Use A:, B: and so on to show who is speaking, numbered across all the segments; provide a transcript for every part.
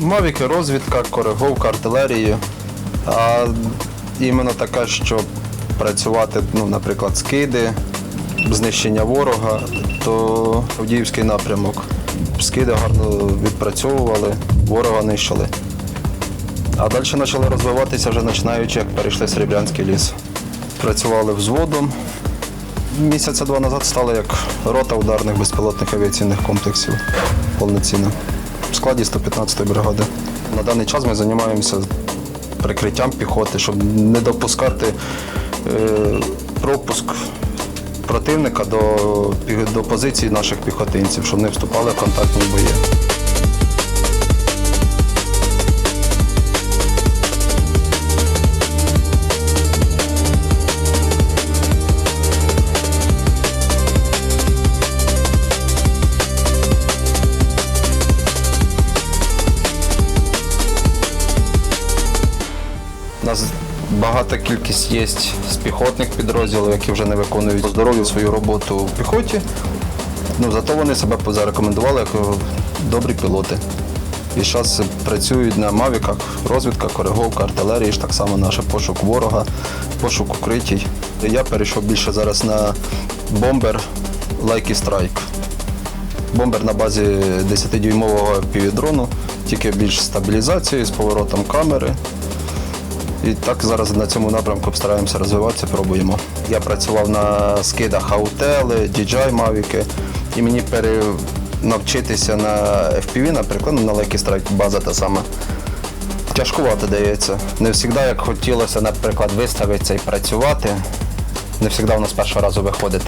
A: Мавіки, розвідка, кориговка артилерії. А іменно така, щоб працювати, ну, наприклад, скиди, знищення ворога, то Авдіївський напрямок. Скиди гарно відпрацьовували, ворога нищили. А далі почали розвиватися вже починаючи, як перейшли Серебрянський ліс. Працювали взводом. Місяця два назад стали як рота ударних безпілотних авіаційних комплексів повноцінно складі 115-ї бригади. На даний час ми займаємося прикриттям піхоти, щоб не допускати е, пропуск противника до, до позиції наших піхотинців, щоб не вступали в контактні бої. У нас багата кількість є з піхотних підрозділів, які вже не виконують по здоров'ю свою роботу в піхоті. Ну, зато вони себе зарекомендували як добрі пілоти. І зараз працюють на мавіках, розвідка, кориговка, артилерії, ж так само наш пошук ворога, пошук укриттів. Я перейшов більше зараз на бомбер Like Strike. Бомбер на базі 10-дюймового півдрону, тільки більш стабілізацією, з поворотом камери. І так зараз на цьому напрямку стараємося розвиватися, пробуємо. Я працював на скидах Аутели, DJI Mavic, і мені пере... навчитися на FPV, наприклад, на Lucky Strike база та сама. Тяжкувато дається. Не завжди, як хотілося, наприклад, виставитися і працювати. Не завжди у нас першого разу виходить.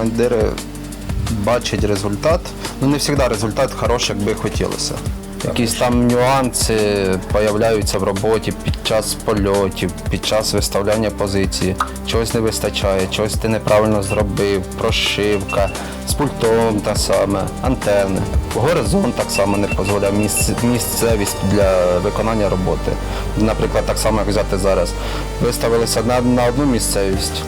A: Командири бачать результат. Ну не завжди результат хороший, як би хотілося. Якісь там нюанси з'являються в роботі під час польотів, під час виставляння позиції. Чогось не вистачає, чогось ти неправильно зробив, прошивка, з пультом та саме, антени. Горизонт так само не дозволяє місце- місцевість для виконання роботи. Наприклад, так само, як взяти зараз. Виставилися на, на одну місцевість.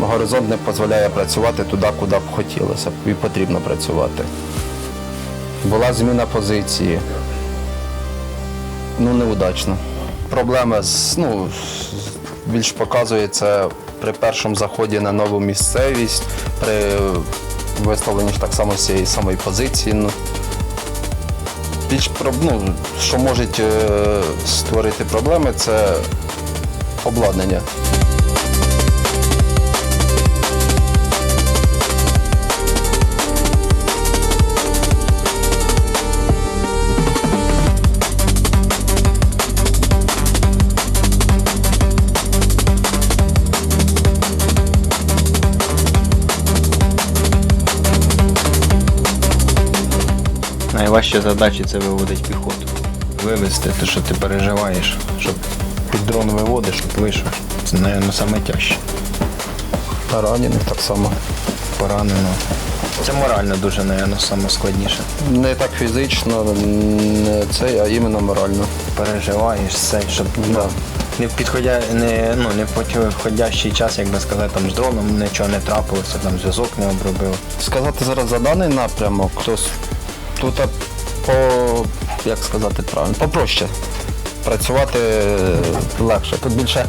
A: Горизонт не дозволяє працювати туди, куди б хотілося і потрібно працювати. Була зміна позиції. Ну, неудачно. Проблема з, ну, більш показується при першому заході на нову місцевість, при виставленні так само з цієї самої позиції. Ну, більш ну, що може створити проблеми, це обладнання.
B: Найважча задача це виводити піхоту. Вивезти те, що ти переживаєш, щоб під дрон виводиш, щоб вийшов. Це, мабуть, саме тяжче.
A: Ранених так само.
B: Поранено. Це морально дуже, мабуть, саме складніше.
A: Не так фізично, не це, а іменно морально.
B: Переживаєш все, щоб
A: Да.
B: не в підходя... не, ну, не підходящий час, як би сказати, там з дроном нічого не трапилося, там зв'язок не обробив.
A: Сказати зараз за даний напрямок, то с- тут по, як сказати правильно, попроще. Працювати легше. Тут більше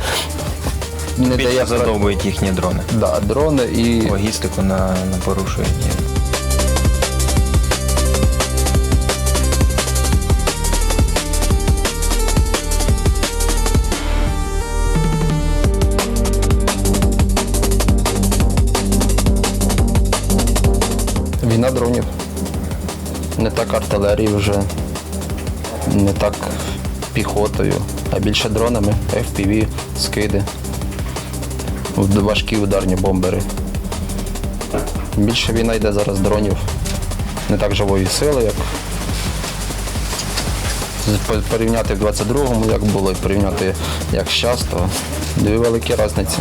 A: не
B: Більше
A: дає
B: задовбують їхні дрони.
A: да, дрони і
B: Логістику на, на порушують.
A: війна дронів. Не так артилерії вже, не так піхотою, а більше дронами, FPV, скиди, важкі ударні бомбери. Більше війна йде зараз дронів, не так живої сили, як порівняти в 22-му, як було, і порівняти як зараз, дві великі різниці.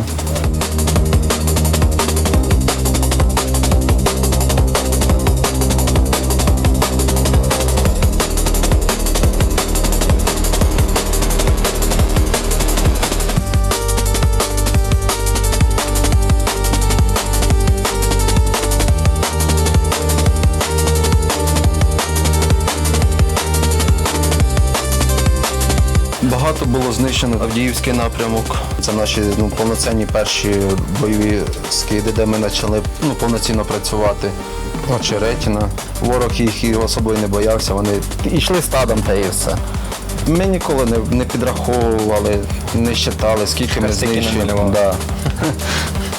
A: Було знищено Авдіївський напрямок. Це наші ну, повноцінні перші бойові скиди, де ми почали ну, повноцінно працювати. Очеретіна. Ворог їх і особливо не боявся, вони йшли стадом та і все. Ми ніколи не, не підраховували, не считали, скільки ми знищили. Да.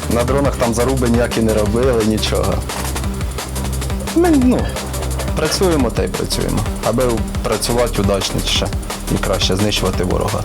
A: На дронах там заруби ніякі не робили, нічого. Ми ну, працюємо та й працюємо, аби працювати удачніше і краще знищувати ворога.